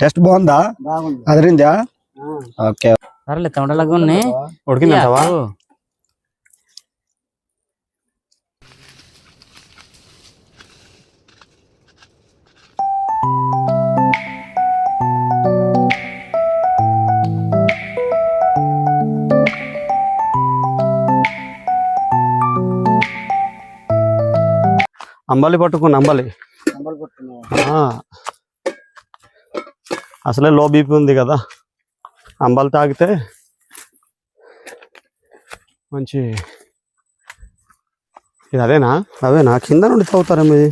Test బాగుందా? అదిరిందా? Okay. సరేలే తొండలాగా ఉన్నాయి. ఉడికిందంటావా? అంబలి పట్టుకుని అంబలి. అసలే లో బీపీ ఉంది కదా. అంబలి తాగితే మంచి ఇది అదేనా? అవేనా కింద నుండి తాగుతారేమో ఇది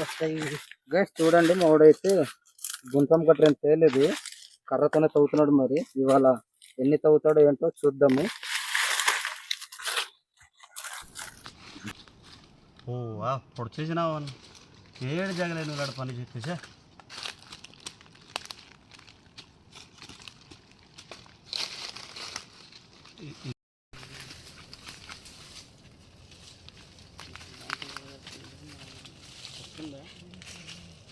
వస్తాయి. గైస్ చూడండి మావాడైతే గుంతం కట్టడం తేలేదు కర్రతోనే తవ్వుతున్నాడు మరి. ఇవాళ ఎన్ని తవ్వుతాడో ఏంటో చూద్దాము. ఓ వా పొడి చేసినావు ఏడు జగలేదు నువ్వు పని చెప్పేసా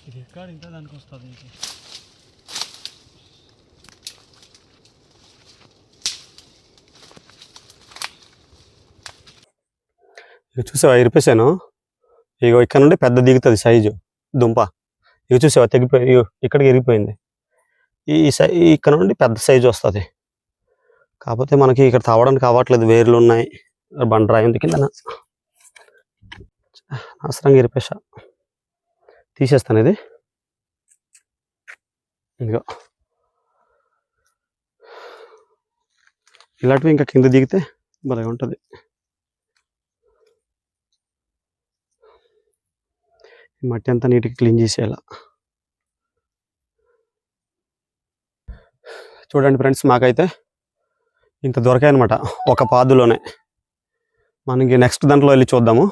ఇది ఎక్కడ? ఇంకా దానికి వస్తుంది నీకు ఇక చూసావా? ఇరిపేసాను ఇగో ఇక్కడ నుండి పెద్ద దిగుతుంది సైజు దుంప. ఇక చూసావా తెగిపోయి ఇగో ఇక్కడికి ఎరిగిపోయింది ఈ సై ఇక్కడ నుండి పెద్ద సైజు వస్తుంది. కాకపోతే మనకి ఇక్కడ తవ్వడానికి అవ్వట్లేదు వేర్లు ఉన్నాయి. బండరాయి ఉంది కింద. అవసరంగా ఇరిపేసా తీసేస్తాను ఇది. ఇదిగో. ఇలాంటివి ఇంకా కింద దిగితే భలే ఉంటుంది మట్టి అంతా నీట్గా క్లీన్ చేసేలా చూడండి ఫ్రెండ్స్ మాకైతే ఇంత దొరకాయనమాట ఒక పాదులోనే. మనకి నెక్స్ట్ దాంట్లో వెళ్ళి చూద్దాము.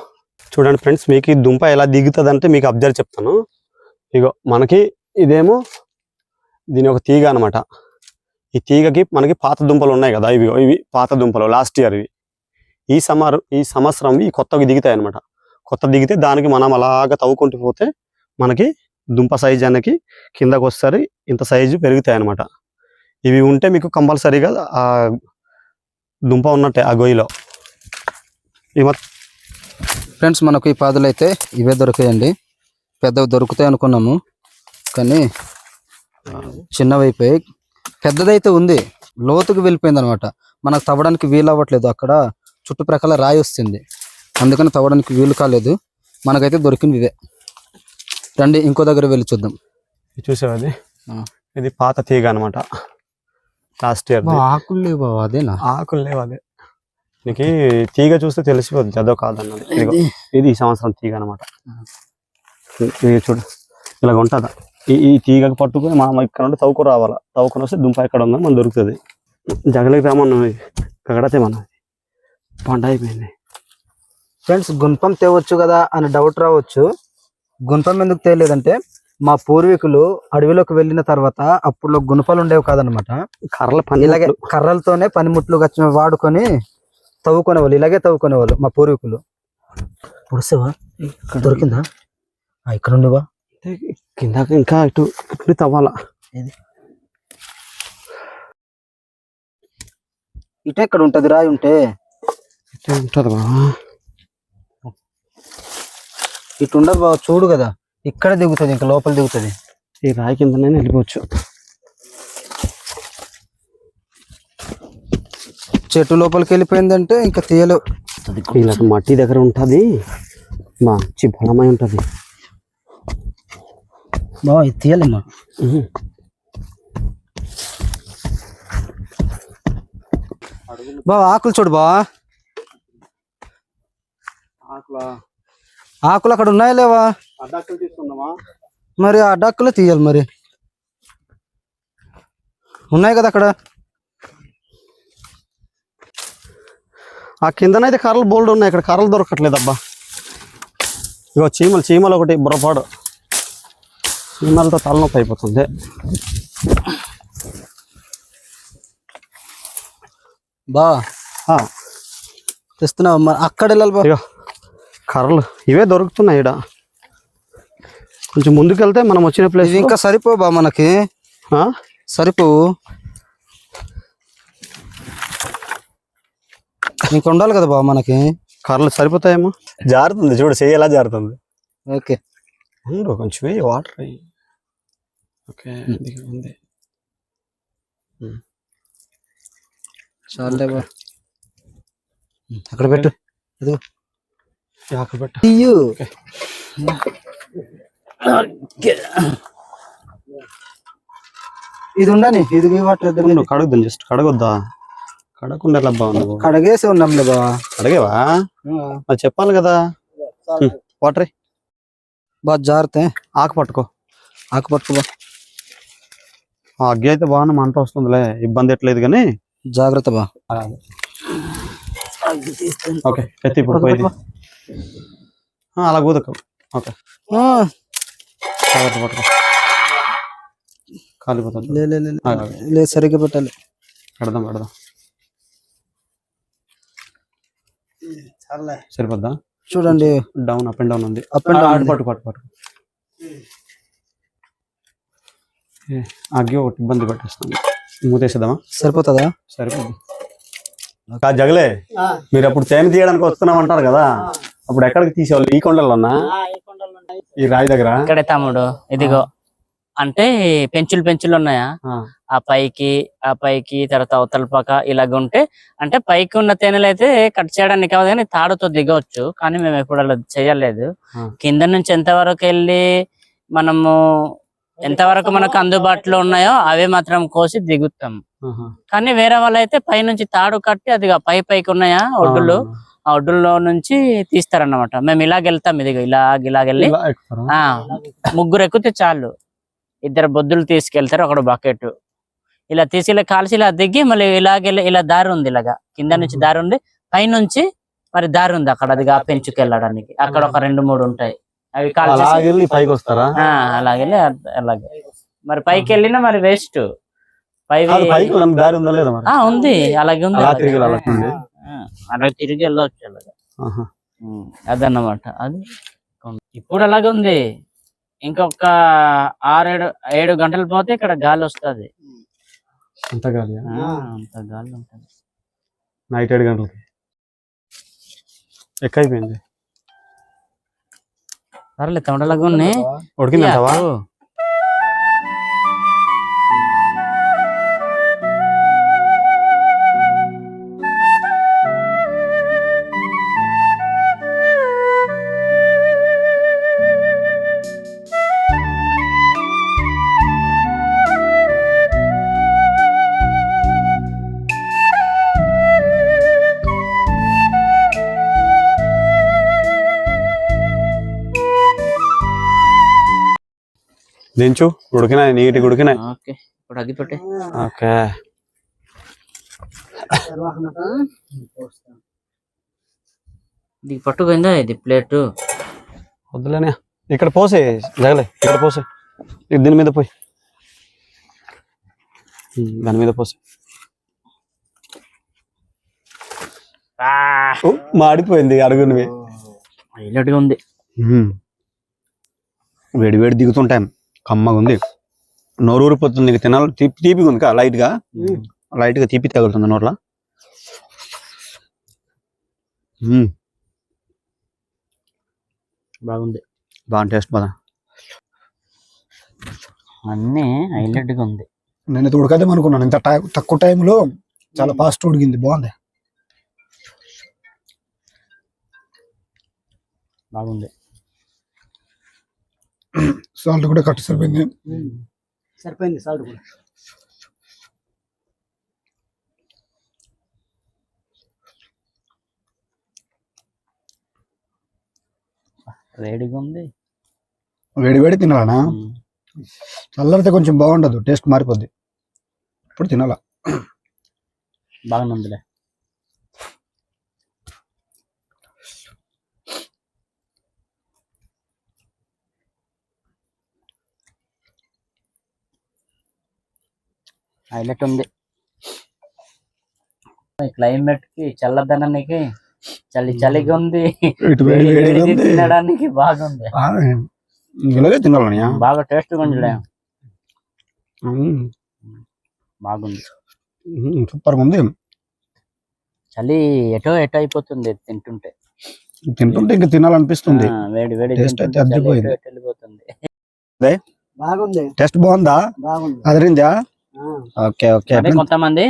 చూడండి ఫ్రెండ్స్ మీకు ఈ దుంప ఎలా దిగుతుంది అంటే మీకు అబ్జర్వ్ చెప్తాను. ఇగో మనకి ఇదేమో దీని ఒక తీగ అనమాట ఈ తీగకి మనకి పాత దుంపలు ఉన్నాయి కదా ఇవి ఇవి పాత దుంపలు లాస్ట్ ఇయర్ ఇవి. ఈ సమ్మర్ ఈ సంవత్సరం ఈ కొత్తవి దిగుతాయి అనమాట కొత్త దిగితే దానికి మనం అలాగ తవ్వుకుంటూ పోతే మనకి దుంప సైజు అనేది కిందకు వస్తారు ఇంత సైజు పెరుగుతాయి అనమాట ఇవి ఉంటే మీకు కంపల్సరీగా ఆ దుంప ఉన్నట్టే ఆ గొయ్యిలో. ఈ ఫ్రెండ్స్ మనకు ఈ పాదులు అయితే ఇవే దొరికాయండి. పెద్దవి దొరుకుతాయి అనుకున్నాము కానీ చిన్నవి అయిపోయాయి పెద్దదైతే ఉంది లోతుకు వెళ్ళిపోయింది అనమాట మనకు తవ్వడానికి వీలవ్వట్లేదు అక్కడ చుట్టుప్రక్కల రాయి వస్తుంది. అందుకని తవ్వడానికి వీలు కాలేదు. మనకైతే దొరికింది ఇవే రండి ఇంకో దగ్గర వెళ్ళి చూద్దాం. ఇది చూసావా అది ఆ. ఇది పాత తీగ అనమాట లాస్ట్ ఇయర్ ఆకులు లేవు అదేనా? ఆకులు లేవు అదే. నీకు తీగ చూస్తే తెలిసిపోద్ది చదవ కాదన్నది. ఇది? ఈ సంవత్సరం తీగ అనమాట ఇది చూడు. ఇలాగ ఉంటుందా? ఈ ఈ తీగకి పట్టుకుని మనం ఇక్కడ నుండి తవ్వుకు రావాలా? తవ్వుకొని వస్తే దుంప ఎక్కడ ఉందో మనం దొరుకుతుంది. జగలికి రామన్నా కగడతే మన పంట అయిపోయింది. ఫ్రెండ్స్ గుణపం తేవచ్చు కదా అని డౌట్ రావచ్చు. గుణపం ఎందుకు తేలేదంటే మా పూర్వీకులు అడవిలోకి వెళ్ళిన తర్వాత అప్పుడు గుణపాలు ఉండేవి కాదనమాట. కర్రల పని ఇలాగే కర్రలతోనే పనిముట్లు గచ్చిన వాడుకొని తవ్వుకునేవాళ్ళు ఇలాగే తవ్వుకునేవాళ్ళు మా పూర్వీకులు. పొడిసేవా దొరికిందా? ఇక్కడ ఉండేవా కింద ఇంకా ఇటు ఇటు తవ్వాలా? ఇటే ఇక్కడ ఉంటది? రాయి ఉంటే. ఇటు ఉంటుంది ఇటు ఉండదు బావ చూడు కదా. ఇక్కడ దిగుతుంది ఇంకా లోపల దిగుతుంది. ఈ రాయి కిందనే వెళ్ళిపోవచ్చు చెట్టు లోపలికి వెళ్ళిపోయిందంటే ఇంకా తీయలేవు. ఇలా మట్టి దగ్గర ఉంటుంది. మంచి బలమై ఉంటుంది. బావ ఇది తీయలేమ్మా బావ ఆకులు చూడు బావా. ఆకులు? అక్కడ ఉన్నాయా లేవా? మరి ఆ అడ్డాకులు తీయాలి మరి. ఉన్నాయి కదా అక్కడ? ఆ కిందనైతే కర్రలు బోల్డ్ ఉన్నాయి. ఇక్కడ కర్రలు దొరకట్లేదు అబ్బా. ఇగో చీమలు చీమలు ఒకటి బుర్రపాడు. చీమలతో తలనొప్పి అయిపోతుంది. బా. ఆ, తెస్తున్నావు మరి? అక్కడ వెళ్ళాలి బా. కర్రలు ఇవే దొరుకుతున్నాయి ఈడ. కొంచెం ముందుకు వెళ్తే మనం వచ్చిన ప్లేస్ ఇవి ఇంకా సరిపో బా మనకి. సరిపోవు. ఇంకా ఉండాలి కదా బా మనకి. కర్రలు సరిపోతాయేమో? జారుతుంది చూడు చెయ్యి ఎలా జారుతుంది. ఓకే. ఉండు కొంచెం వేయి వాటర్ ఓకే ఉంది. చాలే బా. అక్కడ పెట్టు. ఇదిగో ఈ ఆకు పెట్టు ఇయ్యు ఓకే. ఇది ఉండని ఇది ఉండు కడగద్దు జస్ట్ కడగొద్దా? కడగకుండా ఎలా బాగుంది కడగేసి ఉన్నాంలే బా కడగేవా? అది చెప్పాలి కదా. వాటర్ బా జాగ్రత్త ఆకు పట్టుకో. ఆకు పట్టుకో బా. ఆ అగ్గి అయితే బాగానే మంట వస్తుందిలే. ఇబ్బంది ఎట్లేదు కానీ. జాగ్రత్త బా. ఓకే ఎత్తి ఇప్పుడు పోయింది అలా కూదకు ఓకే. జాగ్రత్త పట్టుకో. కాలిపోతుంది లే లే, లే, లే. ఆగు, ఆగు. లే సరిగ్గా పెట్టాలి. పెడదాం పెడదాం. సరిపోద్దా? చూడండి. డౌన్ అప్ అండ్ డౌన్ ఉంది. అప్ అండ్ డౌన్ పట్టు పట్టు పట్టు. అగ్గి ఒకటి ఇబ్బంది పెట్టేస్తుంది. మూతేసేద్దామా? సరిపోతుందా? సరిపోద్ది. ఆ జగలే మీరు అప్పుడు తేనె తీయడానికి వస్తున్నాం అంటారు కదా అప్పుడు ఎక్కడికి తీసేవాళ్ళు? ఈ కొండలోనా ఈ రాయి దగ్గర? ఇక్కడే తమ్ముడు ఇదిగో. అంటే పెంచులు పెంచులు ఉన్నాయా? ఆ, పైకి ఆ పైకి తర్వాత అవతల పక్క ఇలాగ ఉంటే అంటే పైకి ఉన్న తేనెలు అయితే కట్ చేయడానికి కాదు కానీ తాడుతో దిగవచ్చు కానీ మేము ఎప్పుడు అలా చేయలేదు. కింద నుంచి ఎంత వరకు వెళ్ళి మనము ఎంత వరకు మనకు అందుబాటులో ఉన్నాయో అవే మాత్రం కోసి దిగుతాం. కానీ వేరే వాళ్ళు అయితే పై నుంచి తాడు కట్టి అది పై పైకి ఉన్నాయా ఒడ్డులు? ఆ ఒడ్డుల్లో నుంచి తీస్తారన్నమాట. మేము ఇలాగ వెళ్తాం ఇదిగో ఇలాగ ఇలాగ వెళ్ళి. ఇలా ఎక్కుతారా? ఆ ముగ్గురు ఎక్కితే చాలు. ఇద్దరు బొద్దులు తీసుకెళ్తారు ఒకడు బకెట్. ఇలా తీసుకెళ్ళి కాల్చి ఇలా దిగి మళ్ళీ ఇలాగెళ్ళి ఇలా దారి ఉంది ఇలాగా. కింద నుంచి దారి ఉంది. పైనుంచి మరి దారి ఉంది అక్కడ అది పెంచుకెళ్ళడానికి అక్కడ ఒక రెండు మూడు ఉంటాయి. అవి వెళ్ళి పైకి వస్తారా ఆ, అలాగెళ్ళి అ- అలాగే. మరి పైకి వెళ్ళినా మరి? వేస్ట్ పై వెళ్ళడానికి ఉంది అలాగే. ఉంది. అలా. తిరిగి వెళ్ళవచ్చు అలాగా. అదన్నమాట. అది ఇప్పుడు అలాగే ఉంది. ఇంకొక ఆరేడు ఏడు గంటలు పోతే ఇక్కడ గాలి వస్తుంది. అంత గాలి అంత గాలి ఉంటుంది. నైట్ ఏడు గంటలకి. ఎక్కైపోయింది? పర్లేదు తమిళలాగా ఉన్నాయి. ఉడికిందంటావా? దించు ఉడికినాయి నీటికి ఉడికినాయి. ఓకే. ఇప్పుడు ఓకే. పట్టుకుందా ఇది ప్లేట్? వద్దులేనే. ఇక్కడ పోసే జగలే ఇక్కడ పోసే. దీని మీద పోయి. దాని మీద పోసే. మాడిపోయింది అడుగునివి హైలైట్గా ఉంది. వేడి వేడి దిగుతుంటాయి కమ్మగా ఉంది. నోరు ఊరిపోతుంది నీకు తినాలి. తీపి తీపిగా ఉంది కా లైట్గా లైట్గా తీపి తగులుతుంది నోర్లా. బాగుంది. బాగా టేస్ట్ బాగా. అన్నీ హైలైట్గా ఉంది. నేను ఇది ఉడకదేం అనుకున్నాను. ఇంత టై- తక్కువ టైంలో చాలా ఫాస్ట్ ఉడికింది. బాగుంది. బాగుంది. సాల్ట్ కూడా కట్టు సరిపోయింది. సరిపోయింది సాల్ట్ కూడా. వేడిగా ఉంది. వేడి వేడి తినాలనా. చల్లరితే కొంచెం బాగుండదు టేస్ట్ మారిపోద్ది. ఇప్పుడు తినాలా? బాగానే ఉందిలే. హైలైట్ ఉంది. క్లైమేట్కి చల్లదనానికి చలి చలిగా ఉంది. తినడానికి బాగుంది. ఇలాగే తినాలన్నయ్య బాగా టేస్ట్ ఉందిలే మ్మ్. బాగుంది. సూపర్గా ఉంది. చలి ఎటో ఎటో అయిపోతుంది తింటుంటే. తింటుంటే ఇంకా తినాలనిపిస్తుంది. ఆ, వేడి వేడి అయితే వెళ్ళిపోతుంది. బాగుంది. టేస్ట్ బాగుందా? బాగుంది. అదిరిందా? Okay okay. అదే కొంతమంది.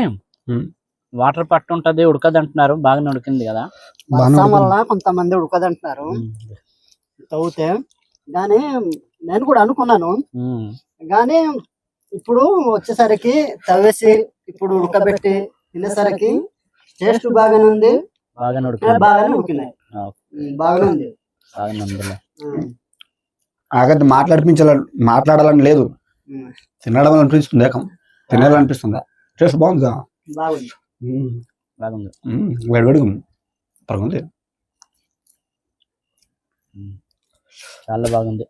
వాటర్ పట్టు ఉంటది ఉడకదు అంటున్నారు బాగానే ఉడికింది కదా? వర్షం. వల్ల కొంతమంది ఉడకదంటున్నారు. తవ్వుతే కానీ నేను కూడా అనుకున్నాను. కానీ ఇప్పుడు వచ్చేసరికి తవ్వేసి ఇప్పుడు ఉడకబెట్టి తినేసరికి టేస్ట్ బాగానే ఉంది. బాగానే ఉడికింది. బాగానే ఉడికినాయి బాగానే ఉంది. బాగానే ఉమ్, నాకైతే మాట్లాడిపించాలని మాట్లాడాలని లేదు. తినడం అనిపిస్తుంది ఏకం. తినాలనిపిస్తుందా? టేస్ట్ బాగుందా? బాగుంది. వేడివేడిగా ఉంది చాలా బాగుంది.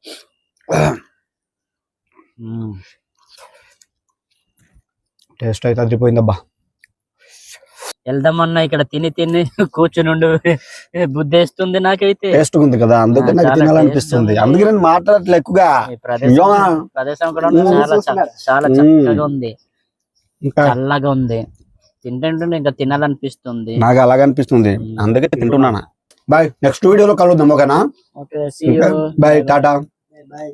టేస్ట్ అయితే అదిరిపోయిందబ్బా. వెళ్దామన్నా ఇక్కడ తిని తిని కూర్చుని ఉండి. బుద్ధేస్తుంది నాకైతే. టేస్ట్ ఉంది కదా అందుకే నాకు చాలా తినాలనిపిస్తుంది. అందుకే నేను మాట్లాడట్లే ఎక్కువగా. ప్రదేశం కూడా. చాలా చాలా. చక్కగా ఉంది. ఇంకా చల్లగా ఉంది. తింటుంటే ఇంకా తినాలనిపిస్తుంది. నాకు అలాగే అనిపిస్తుంది. అందుకే తింటున్నాను. బాయ్ నెక్స్ట్ వీడియోలో కలుద్దాం ఓకేనా? Okay see you. Bye tata. Bye